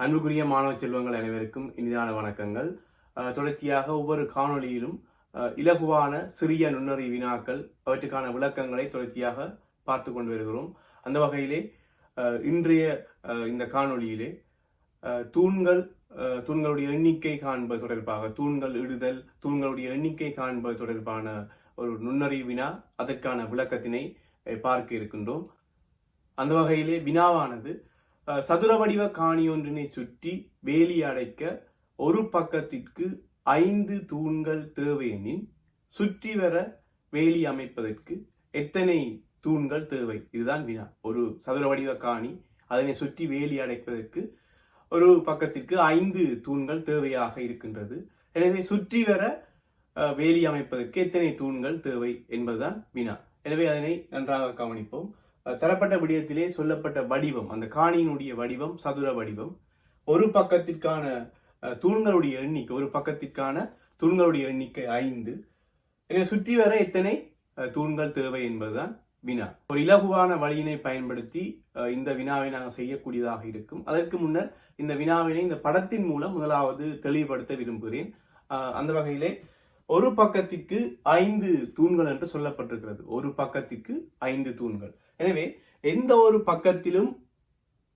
அன்புக்குரிய மாணவ செல்வங்கள் அனைவருக்கும் இனிதான வணக்கங்கள். அஹ், தொடர்ச்சியாக ஒவ்வொரு காணொளியிலும் இலகுவான சிறிய நுண்ணறி வினாக்கள் அவற்றுக்கான விளக்கங்களை தொடர்ச்சியாக பார்த்து கொண்டு வருகிறோம். அந்த வகையிலே இன்றைய அஹ், இந்த காணொளியிலே அஹ், தூண்கள் அஹ், தூண்களுடைய எண்ணிக்கை காண்பது தொடர்பாக தூண்கள் இடுதல் தூண்களுடைய எண்ணிக்கை காண்பது தொடர்பான ஒரு நுண்ணறி வினா அதற்கான விளக்கத்தினை பார்க்க இருக்கின்றோம். அந்த வகையிலே வினாவானது சதுர வடிவ காணி ஒன்றினை சுற்றி வேலி அடைக்க ஒரு பக்கத்திற்கு ஐந்து தூண்கள் தேவையெனின் சுற்றி வர வேலி அமைப்பதற்கு எத்தனை தூண்கள் தேவை? இதுதான் வினா. ஒரு சதுர வடிவ காணி அதனை சுற்றி வேலி அடைப்பதற்கு ஒரு பக்கத்திற்கு ஐந்து தூண்கள் தேவையாக இருக்கின்றது. எனவே சுற்றி வர வேலி அமைப்பதற்கு எத்தனை தூண்கள் தேவை என்பதுதான் வினா. எனவே அதனை நன்றாக கவனிப்போம். தரப்பட்ட விடயத்திலே சொல்லப்பட்ட வடிவம் அந்த காணியினுடைய வடிவம் சதுர வடிவம் ஒரு பக்கத்திற்கான தூண்களுடைய எண்ணிக்கை ஒரு பக்கத்திற்கான தூண்களுடைய எண்ணிக்கை ஐந்து. எனவே சுற்றி வர எத்தனை தூண்கள் தேவை என்பதுதான் வினா. ஒரு இலகுவான வழியினை பயன்படுத்தி இந்த வினாவை நாங்கள் செய்யக்கூடியதாக இருக்கும். அதற்கு முன்னர் இந்த வினாவினை இந்த படத்தின் மூலம் முதலாவது தெளிவுபடுத்த விரும்புகிறேன். அந்த வகையிலே ஒரு பக்கத்திற்கு ஐந்து தூண்கள் என்று சொல்லப்பட்டிருக்கிறது. ஒரு பக்கத்திற்கு ஐந்து தூண்கள். எனவே எந்த ஒரு பக்கத்திலும்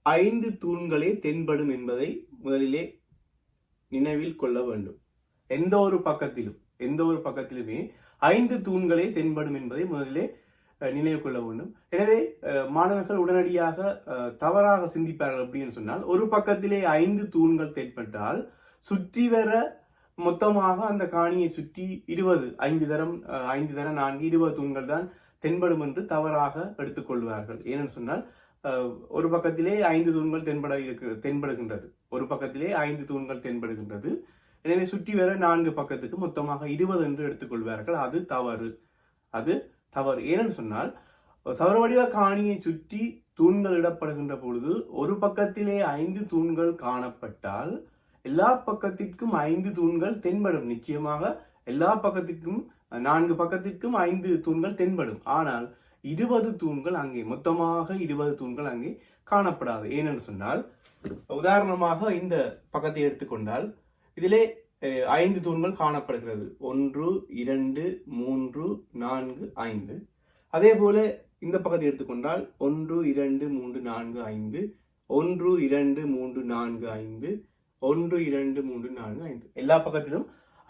ஐந்து தூண்களே தென்படும் என்பதை முதலிலே நினைவில் கொள்ள வேண்டும். எந்த ஒரு பக்கத்திலும் எந்த ஒரு பக்கத்திலுமே ஐந்து தூண்களே தென்படும் என்பதை முதலிலே நினைவு கொள்ள வேண்டும். எனவே மாணவர்கள் உடனடியாக தவறாக சிந்திப்பார்கள் அப்படின்னு சொன்னால் ஒரு பக்கத்திலே ஐந்து தூண்கள் தென்பட்டால் சுற்றி வர மொத்தமாக அந்த காணியை சுற்றி இருபது ஐந்து தரம் ஐந்து தரம் நான்கு இருபது தூண்கள் தான் தென்படும் என்று தவறாக எடுத்துக்கொள்வார்கள் ஏனென்று சொன்னால் ஒரு பக்கத்திலே ஐந்து தூண்கள் தென்பட இருக்கு தென்படுகின்றது. ஒரு பக்கத்திலே ஐந்து தூண்கள் தென்படுகின்றது. எனவே சுற்றி வர நான்கு பக்கத்துக்கு மொத்தமாக இருபது என்று எடுத்துக்கொள்வார்கள் அது தவறு. அது தவறு. ஏனென்று சொன்னால் சவரவடிவ காணியை சுற்றி தூண்கள் இடப்படுகின்ற பொழுது ஒரு பக்கத்திலே ஐந்து தூண்கள் காணப்பட்டால் எல்லா பக்கத்திற்கும் ஐந்து தூண்கள் தென்படும். நிச்சயமாக எல்லா பக்கத்திற்கும் நான்கு பக்கத்திற்கும் ஐந்து தூண்கள் தென்படும். ஆனால் இருபது தூண்கள் அங்கே மொத்தமாக இருபது தூண்கள் அங்கே காணப்படாது. ஏனென்று சொன்னால் உதாரணமாக இந்த பக்கத்தை எடுத்துக்கொண்டால் இதிலே ஐந்து தூண்கள் காணப்படுகிறது. ஒன்று இரண்டு மூன்று நான்கு ஐந்து. அதே போல இந்த பக்கத்தை எடுத்துக்கொண்டால் ஒன்று இரண்டு மூன்று நான்கு ஐந்து. ஒன்று இரண்டு மூன்று நான்கு ஐந்து. ஒன்று இரண்டு மூன்று நான்கு ஐந்து. எல்லா பக்கத்திலும்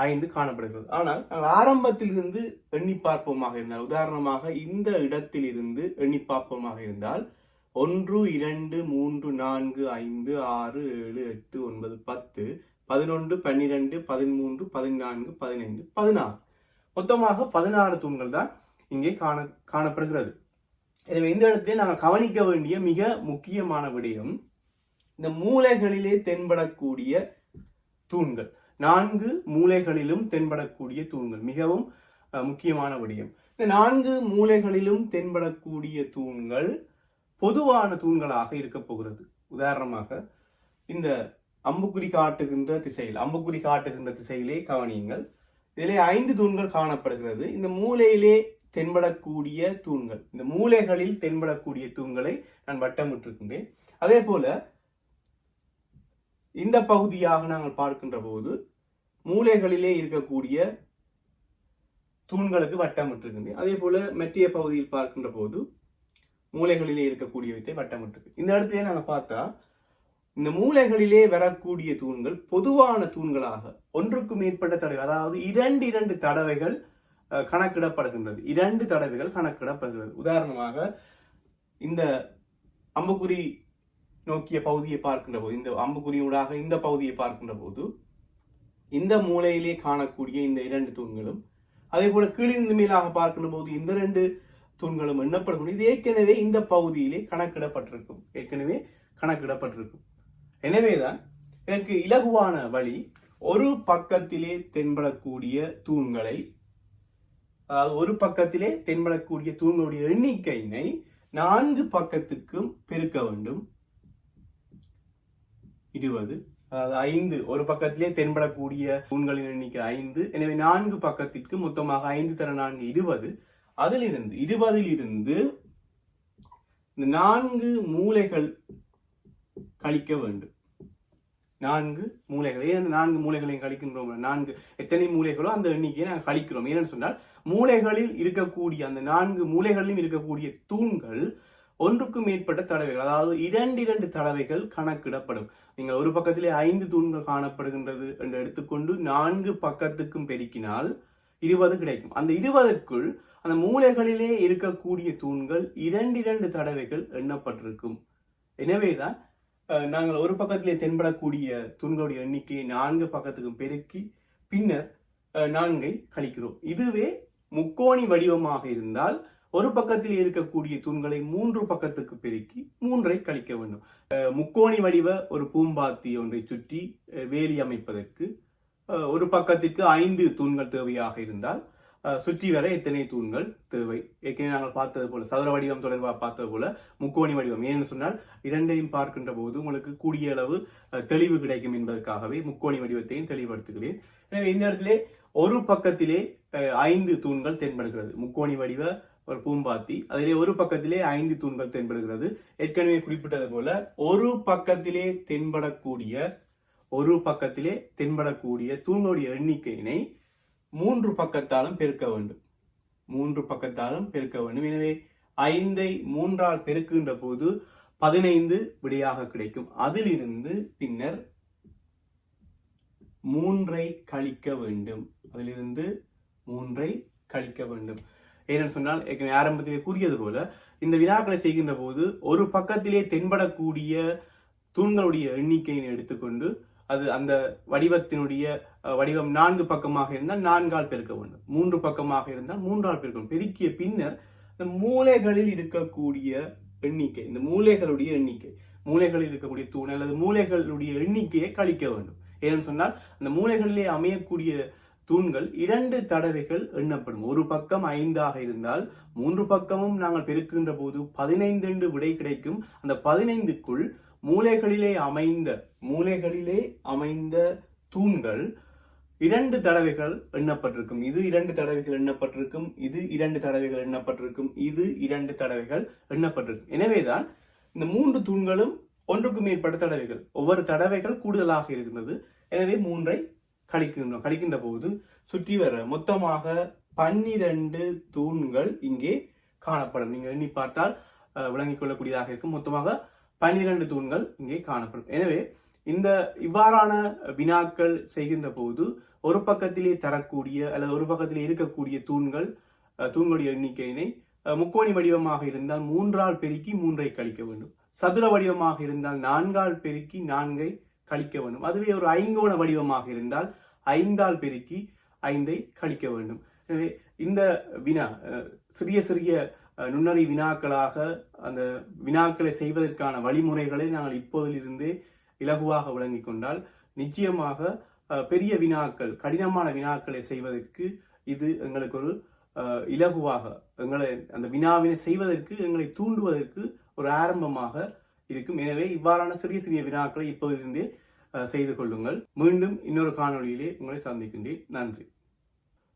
ஐந்து காணப்படுகிறது. ஆனால் நாங்கள் ஆரம்பத்திலிருந்து எண்ணி பார்ப்போமாக இருந்தால் உதாரணமாக இந்த இடத்திலிருந்து எண்ணி பார்ப்போமாக இருந்தால் ஒன்று இரண்டு மூன்று நான்கு ஐந்து ஆறு ஏழு எட்டு ஒன்பது பத்து பதினொன்று பன்னிரெண்டு பதிமூன்று பதினான்கு பதினைந்து பதினாறு. மொத்தமாக பதினாறு தூண்கள் தான் இங்கே காண காணப்படுகிறது. எனவே இந்த இடத்திலே நாங்கள் கவனிக்க வேண்டிய மிக முக்கியமான விடயம் இந்த மூலைகளிலே தென்படக்கூடிய தூண்கள். நான்கு மூலைகளிலும் தென்படக்கூடிய தூண்கள். மிகவும் அஹ், முக்கியமான விடயம். இந்த நான்கு மூலைகளிலும் தென்படக்கூடிய தூண்கள் பொதுவான தூண்களாக இருக்க போகிறது. உதாரணமாக இந்த அம்புக்குறி காட்டுகின்ற திசையில் அம்புக்குறி காட்டுகின்ற திசையிலே கவனியுங்கள். இதிலே ஐந்து தூண்கள் காணப்படுகிறது. இந்த மூலையிலே தென்படக்கூடிய தூண்கள். இந்த மூலைகளில் தென்படக்கூடிய தூண்களை நான் வட்டமிட்டிருக்கின்றேன். அதே போல இந்த பகுதியாக நாங்கள் பார்க்கின்ற போது மூலைகளிலே இருக்கக்கூடிய தூண்களுக்கு வட்டமிட்டிருக்கின்றன அதே போல மெற்றிய பகுதியில் பார்க்கின்ற போது மூலைகளிலே இருக்கக்கூடியவற்றை வட்டமிட்டிருக்கு இந்த இடத்துல நாங்கள் பார்த்தா இந்த மூலைகளிலே வரக்கூடிய தூண்கள் பொதுவான தூண்களாக ஒன்றுக்கு மேற்பட்ட தடவை அதாவது இரண்டு இரண்டு தடவைகள் கணக்கிடப்படுகின்றது. இரண்டு தடவைகள் கணக்கிடப்படுகிறது. உதாரணமாக இந்த அம்புக்குறி நோக்கிய பகுதியை பார்க்கின்ற போது இந்த அம்புக்குறியூடாக இந்த பகுதியை பார்க்கின்ற போது இந்த மூலையிலே காணக்கூடிய இந்த இரண்டு தூண்களும் அதே போல கீழிருந்து மேலாக பார்க்கின்ற போது இந்த ரெண்டு தூண்களும் எண்ணப்படக்கூடிய இது ஏற்கனவே இந்த பகுதியிலே கணக்கிடப்பட்டிருக்கும். ஏற்கனவே கணக்கிடப்பட்டிருக்கும். எனவேதான் இதற்கு இலகுவான வழி ஒரு பக்கத்திலே தென்படக்கூடிய தூண்களை ஒரு பக்கத்திலே தென்படக்கூடிய தூண்களுடைய எண்ணிக்கையினை நான்கு பக்கத்துக்கும் பெருக்க வேண்டும். இருபது. அதாவது ஐந்து. ஒரு பக்கத்திலே தென்படக்கூடிய தூண்களின் எண்ணிக்கை ஐந்து. எனவே நான்கு பக்கத்திற்கு மொத்தமாக ஐந்து தர நான்கு இருபது. அதிலிருந்து இருபதில் இருந்து நான்கு மூலைகள் கழிக்க வேண்டும். நான்கு மூளைகள் ஏன் அந்த நான்கு மூலைகளையும் கழிக்கின்றோம்? நான்கு. எத்தனை மூலைகளோ அந்த எண்ணிக்கையை நாங்கள் கழிக்கிறோம். ஏன்னு சொன்னால் மூலைகளில் இருக்கக்கூடிய அந்த நான்கு மூலைகளிலும் இருக்கக்கூடிய தூண்கள் ஒன்றுக்கும் மேற்பட்ட தடவைகள் அதாவது இரண்டு இரண்டு தடவைகள் கணக்கிடப்படும். நீங்கள் ஒரு பக்கத்திலே ஐந்து தூண்கள் காணப்படுகின்றது என்று எடுத்துக்கொண்டு நான்கு பக்கத்துக்கும் பெருக்கினால் இருபது கிடைக்கும். அந்த இருபதற்குள் அந்த மூலைகளிலே இருக்கக்கூடிய தூண்கள் இரண்டு இரண்டு தடவைகள் எண்ணப்பட்டிருக்கும். எனவேதான் அஹ், நாங்கள் ஒரு பக்கத்திலே தென்படக்கூடிய தூண்களுடைய எண்ணிக்கையை நான்கு பக்கத்துக்கும் பெருக்கி பின்னர் அஹ், நான்கை கழிக்கிறோம். இதுவே முக்கோணி வடிவமாக இருந்தால் ஒரு பக்கத்தில் இருக்கக்கூடிய தூண்களை மூன்று பக்கத்துக்கு பெருக்கி மூன்றை கழிக்க வேண்டும். முக்கோணி வடிவ ஒரு பூம்பாத்தி ஒன்றை சுற்றி வேலி அமைப்பதற்கு ஒரு பக்கத்திற்கு ஐந்து தூண்கள் தேவையாக இருந்தால் சுற்றி வர எத்தனை தூண்கள் தேவை? ஏற்கனவே நாங்கள் பார்த்தது போல சதுர வடிவம் தொடர்பாக பார்த்தது போல முக்கோணி வடிவம். ஏன்னு சொன்னால் இரண்டையும் பார்க்கின்ற போது உங்களுக்கு கூடிய அளவு தெளிவு கிடைக்கும் என்பதற்காகவே முக்கோணி வடிவத்தையும் தெளிவுபடுத்துகிறேன். எனவே இந்த இடத்திலே ஒரு பக்கத்திலே ஐந்து தூண்கள் தென்படுகிறது. முக்கோணி வடிவ ஒரு பூம்பாத்தி. அதிலே ஒரு பக்கத்திலே ஐந்து தூண்கள் தென்படுகிறது. ஏற்கனவே குறிப்பிட்டது போல ஒரு பக்கத்திலே தென்படக்கூடிய ஒரு பக்கத்திலே தென்படக்கூடிய தூண்களுடைய எண்ணிக்கையினை மூன்று பக்கத்தாலும் பெருக்க வேண்டும். மூன்று பக்கத்தாலும் பெருக்க வேண்டும். எனவே ஐந்தை மூன்றால் பெருக்குகின்ற போது பதினைந்து விடையாக கிடைக்கும். அதிலிருந்து பின்னர் மூன்றை கழிக்க வேண்டும். அதிலிருந்து மூன்றை கழிக்க வேண்டும். ஏனென்று சொன்னால் ஏற்கனவே ஆரம்பத்திலே கூறியது போல இந்த வினாக்களை செய்கின்ற போது ஒரு பக்கத்திலே தென்படக்கூடிய தூண்களுடைய எண்ணிக்கையை எடுத்துக்கொண்டு அது அந்த வடிவத்தினுடைய வடிவம் நான்கு பக்கமாக இருந்தால் நான்கால் பெருக்க வேண்டும். மூன்று பக்கமாக இருந்தால் மூன்றால் பெருக்க வேண்டும். பெருக்கிய பின்னர் இந்த மூலைகளில் இருக்கக்கூடிய எண்ணிக்கை இந்த மூலைகளுடைய எண்ணிக்கை மூலைகளில் இருக்கக்கூடிய தூண் அல்லது மூலைகளுடைய எண்ணிக்கையை கழிக்க வேண்டும். ஏன்னு சொன்னால் அந்த மூலைகளிலே அமையக்கூடிய தூண்கள் இரண்டு தடவைகள் எண்ணப்படும். ஒரு பக்கம் ஐந்தாக இருந்தால் மூன்று பக்கமும் நாங்கள் பெருக்குகின்ற போது பதினைந்து விடை கிடைக்கும். அந்த பதினைந்துக்குள் மூலைகளிலே அமைந்த மூலைகளிலே அமைந்த தூண்கள் இரண்டு தடவைகள் எண்ணப்பட்டிருக்கும். இது இரண்டு தடவைகள் எண்ணப்பட்டிருக்கும் இது இரண்டு தடவைகள் எண்ணப்பட்டிருக்கும் இது இரண்டு தடவைகள் எண்ணப்பட்டிருக்கும். எனவேதான் இந்த மூன்று தூண்களும் ஒன்றுக்கு மேற்பட்ட தடவைகள் ஒவ்வொரு தடவைகள் கூடுதலாக இருக்கின்றது. எனவே மூன்றை கழிக்கின்றோம் கழிக்கின்ற போது சுற்றி வர மொத்தமாக பன்னிரண்டு தூண்கள் இங்கே காணப்படும். நீங்க எண்ணி பார்த்தால் விளங்கிக் கொள்ளக்கூடியதாக இருக்கும். மொத்தமாக பன்னிரண்டு தூண்கள் இங்கே காணப்படும். எனவே இந்த இவ்வாறான வினாக்கள் செய்கின்ற போது ஒரு பக்கத்திலே தரக்கூடிய அல்லது ஒரு பக்கத்திலே இருக்கக்கூடிய தூண்கள் தூண்களுடைய எண்ணிக்கையினை முக்கோணி வடிவமாக இருந்தால் மூன்றால் பெருக்கி மூன்றை கழிக்க வேண்டும். சதுர வடிவமாக இருந்தால் நான்கால் பெருக்கி நான்கை கழிக்க வேண்டும். அதுவே ஒரு ஐங்கோண வடிவமாக இருந்தால் ஐந்தால் பெருக்கி ஐந்தை கழிக்க வேண்டும். எனவே இந்த வினா சிறிய சிறிய நுண்ணறி வினாக்களாக அந்த வினாக்களை செய்வதற்கான வழிமுறைகளை நாங்கள் இப்போதிலிருந்தே இலகுவாக விளங்கிக் கொண்டால் நிச்சயமாக பெரிய வினாக்கள் கடினமான வினாக்களை செய்வதற்கு இது எங்களுக்கு ஒரு இலகுவாக எங்களை அந்த வினாவினை செய்வதற்கு எங்களை தூண்டுவதற்கு ஒரு ஆரம்பமாக இருக்கும். எனவே இவ்வாறான சிறிய சிறிய வினாக்களை இப்போதிலிருந்தே செய்து கொள்ளுங்கள். மீண்டும் இன்னொரு காணொளியிலே உங்களை சந்திக்கின்றேன். நன்றி.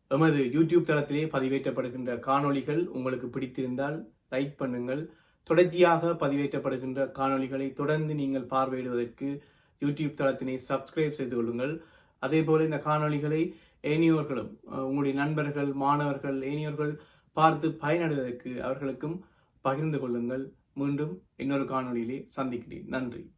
எமது யூடியூப் தளத்திலே பதிவேற்றப்படுகின்ற காணொளிகள் உங்களுக்கு பிடித்திருந்தால் லைக் பண்ணுங்கள். தொடர்ச்சியாக பதிவேற்றப்படுகின்ற காணொளிகளை தொடர்ந்து நீங்கள் பார்வையிடுவதற்கு யூடியூப் தளத்தினை சப்ஸ்கிரைப் செய்து கொள்ளுங்கள். அதே போல் இந்த காணொளிகளை ஏனியோர்களும் உங்களுடைய நண்பர்கள் மாணவர்கள் ஏனியோர்கள் பார்த்து பயனடைவதற்கு அவர்களுக்கும் பகிர்ந்து கொள்ளுங்கள். மீண்டும் இன்னொரு காணொளியிலே சந்திக்கிறேன் நன்றி.